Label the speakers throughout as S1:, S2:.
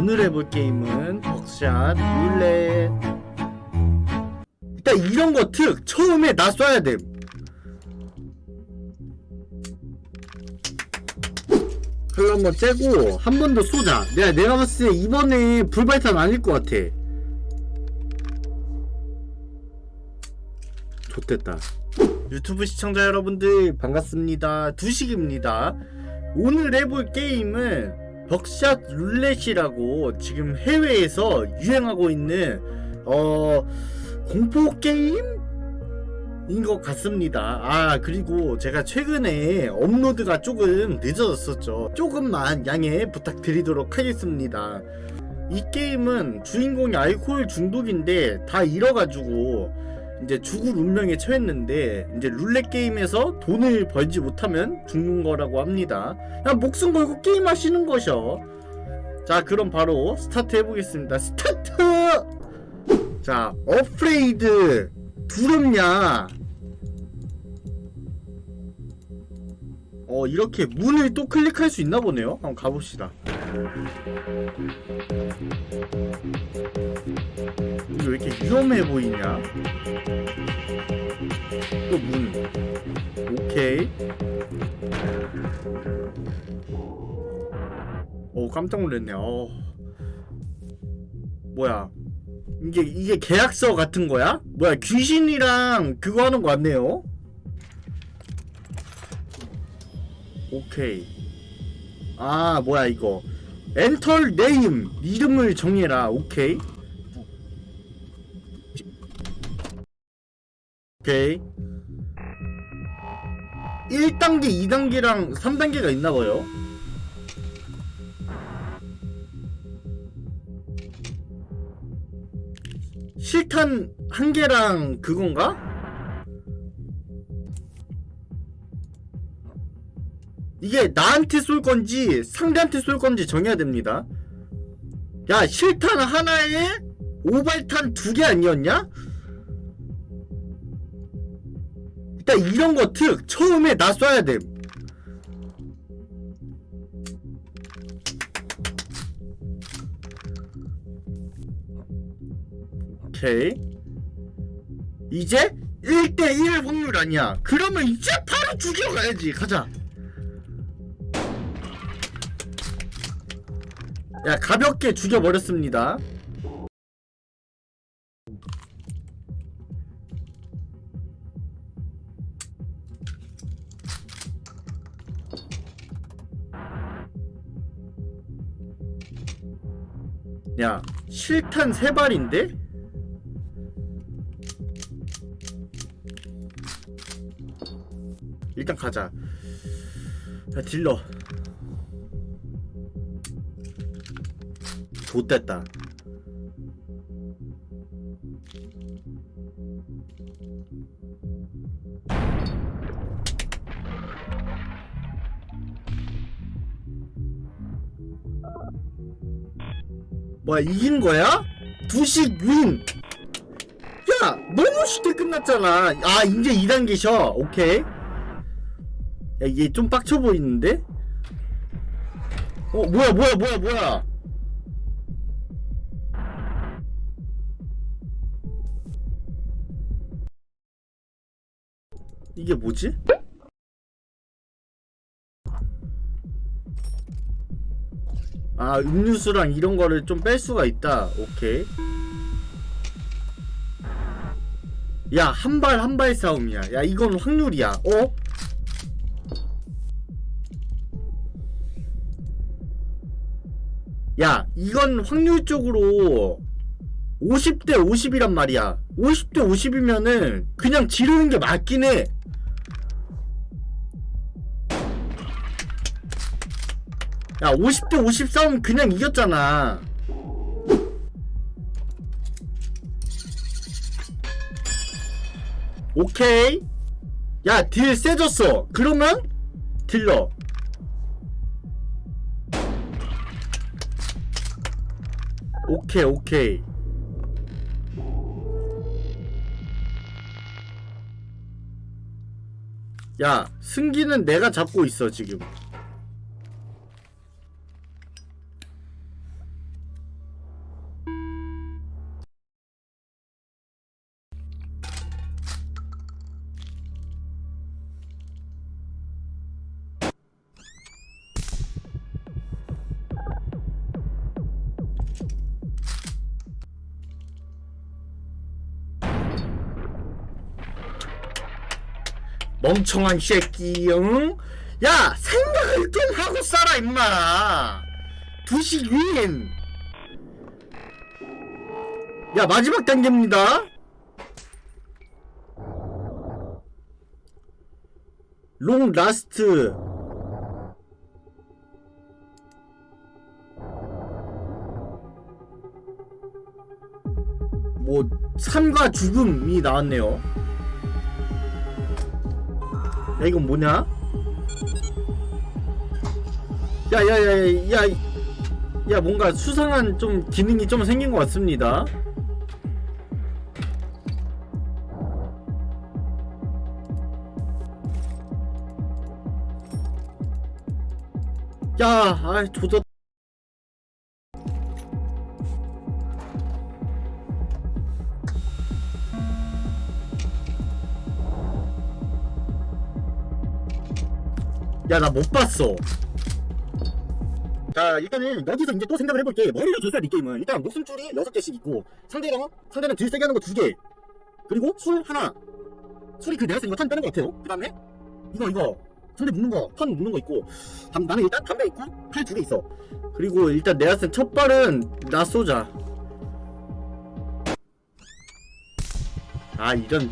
S1: 오늘 해볼 게임은 벅샷 룰렛. 일단 이런 거 특 처음에 나 쏴야 돼. 칼로 한번 째고 한 번 더 쏘자. 내가 내가 봤을 때 이번에 불발탄 아닐 것 같아. 좋됐다. 유튜브 시청자 여러분들 반갑습니다. 두식입니다. 오늘 해볼 게임은 벅샷 룰렛이라고 지금 해외에서 유행하고 있는 어 공포 게임 인 것 같습니다. 아 그리고 제가 최근에 업로드가 조금 늦어졌었죠. 조금만 양해 부탁드리도록 하겠습니다. 이 게임은 주인공이 알코올 중독인데 다 잃어가지고 이제 죽을 운명에 처했는데 이제 룰렛 게임에서 돈을 벌지 못하면 죽는 거라고 합니다. 그냥 목숨 걸고 게임 하시는 거셔. 자, 그럼 바로 스타트 해보겠습니다. 스타트! 자, 어프레이드 두렵냐? 어, 이렇게 문을 또 클릭할 수 있나 보네요. 한번 가봅시다. 위험해 보이냐? 또 문. 오케이. 오 깜짝 놀랐네. 어. 뭐야? 이게 이게 계약서 같은 거야? 뭐야 귀신이랑 그거 하는 거 같네요. 오케이. 아 뭐야 이거. 엔터 네임 이름을 정해라. 오케이. 오케이. 1단계, 2단계랑 3단계가 있나 봐요. 실탄 한 개랑 그건가? 이게 나한테 쏠 건지 상대한테 쏠 건지 정해야 됩니다. 야, 실탄 하나에 오발탄 두 개 아니었냐? 일단 이런 거 특 처음에 나 쏴야 돼. 오케이. 이제 1대1 확률 아니야. 그러면 이제 바로 죽여가야지. 가자. 야, 가볍게 죽여버렸습니다. 야, 실탄 세 발인데? 일단 가자. 야, 딜러. 좋됐다. 뭐야 이긴 거야? 두식 윈! 야 너무 쉽게 끝났잖아 아 이제 2단계셔 오케이 야 이게 좀 빡쳐 보이는데? 어 뭐야 뭐야 뭐야 뭐야 이게 뭐지? 아 음료수랑 이런 거를 좀 뺄 수가 있다. 오케이. 야 한 발 한 발 싸움이야. 야 이건 확률이야. 어? 야 이건 확률적으로 50대 50이란 말이야. 50대 50이면은 그냥 지르는 게 맞긴 해 야 50대 50 싸움 그냥 이겼잖아. 오케이. 야 딜 세졌어. 그러면 딜러. 오케이 오케이. 야 승기는 내가 잡고 있어 지금 멍청한 새끼 응? 야 생각을 좀 하고 살아 임마 두식 윈! 야 마지막 단계입니다 롱 라스트 뭐 삶과 죽음이 나왔네요 야 이건 뭐냐? 야야야야 야, 야 뭔가 수상한 좀 기능이 좀 생긴 것 같습니다 야, 아, 조졌. 야, 나 못 봤어. 자, 일단은 여기서 이제 또 생각을 해볼게. 머리를 조사할 이 게임은 일단 목숨줄이 6개씩 있고 상대랑 상대는 딜 세게 하는 거 2개. 그리고 술 하나. 술이 그 내가 쓴 거탄 빼는 거 같아요. 그 다음에 이거 이거 상대 묶는 거, 턴 묶는 거 있고 담, 나는 일단 담배 있고 칼 두 개 있어. 그리고 일단 내가 쓴 첫 발은 나 쏘자. 아 이런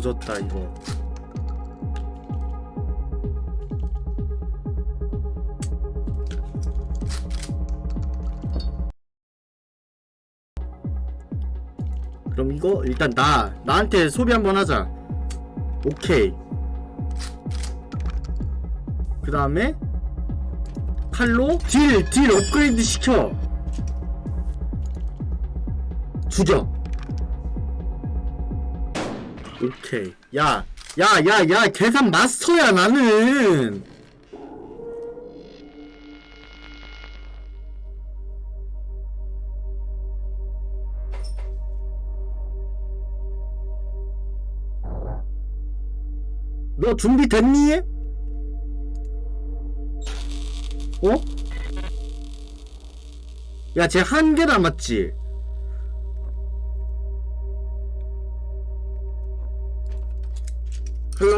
S1: 조졌다 이거. 그럼 이거 일단 나 나한테 소비 한번 하자. 오케이. 그 다음에 칼로 딜, 딜 업그레이드 시켜. 죽여. 오케이. 야, 야, 야, 야, 계산 마스터야, 나는. 너 준비됐니? 어? 야, 쟤 한 개 남았지?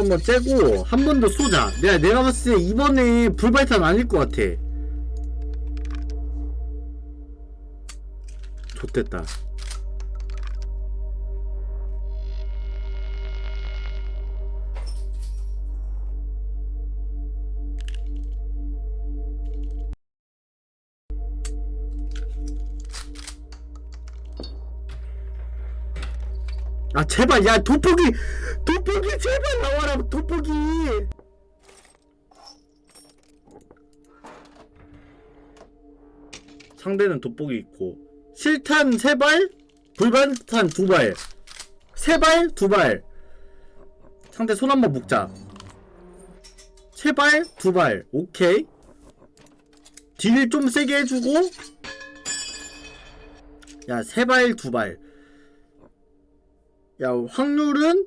S1: 한번 째고 한 번 더 쏘자. 내가 내가 봤을 때 이번에 불발탄 아닐 것 같아. 좋됐다. 아 제발 야 돋보기 돋보기 제발 나와라 돋보기. 상대는 돋보기 있고 실탄 세발 불반탄 두발. 세발 두발. 상대 손 한번 묶자. 세발 두발. 오케이. 딜 좀 세게 해주고. 야 세발 두발 야, 확률은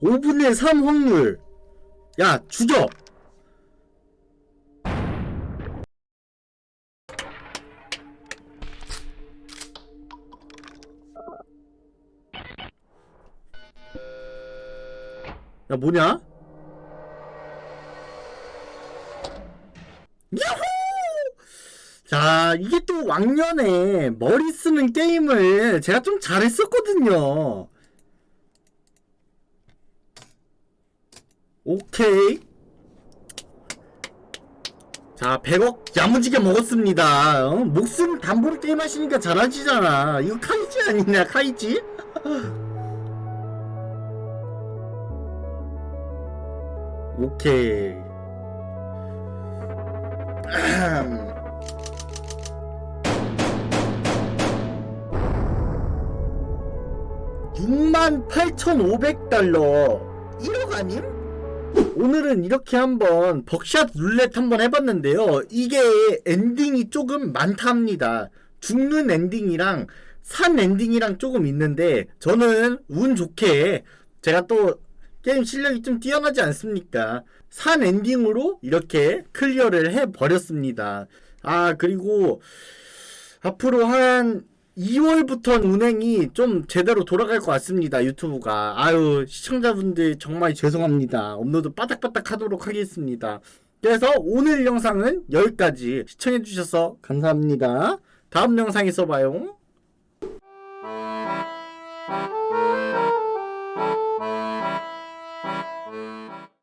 S1: 5분의 3 확률. 야, 죽여! 야, 뭐냐? 자, 이게 또 왕년에 머리 쓰는 게임을 제가 좀 잘했었거든요. 오케이. 자, 100억 야무지게 먹었습니다. 어? 목숨 담보로 게임 하시니까 잘하시잖아. 이거 카이지 아니냐, 카이지? 오케이. 68,500달러. 1억 아님? 오늘은 이렇게 한번 벅샷 룰렛 한번 해봤는데요. 이게 엔딩이 조금 많답니다. 죽는 엔딩이랑 산 엔딩이랑 조금 있는데 저는 운 좋게 제가 또 게임 실력이 좀 뛰어나지 않습니까? 산 엔딩으로 이렇게 클리어를 해버렸습니다. 아 그리고 앞으로 한 2월부터 운행이 좀 제대로 돌아갈 것 같습니다. 유튜브가. 아유, 시청자분들 정말 죄송합니다. 업로드 빠닥빠닥 하도록 하겠습니다. 그래서 오늘 영상은 여기까지 시청해주셔서 감사합니다. 다음 영상에서 봐요.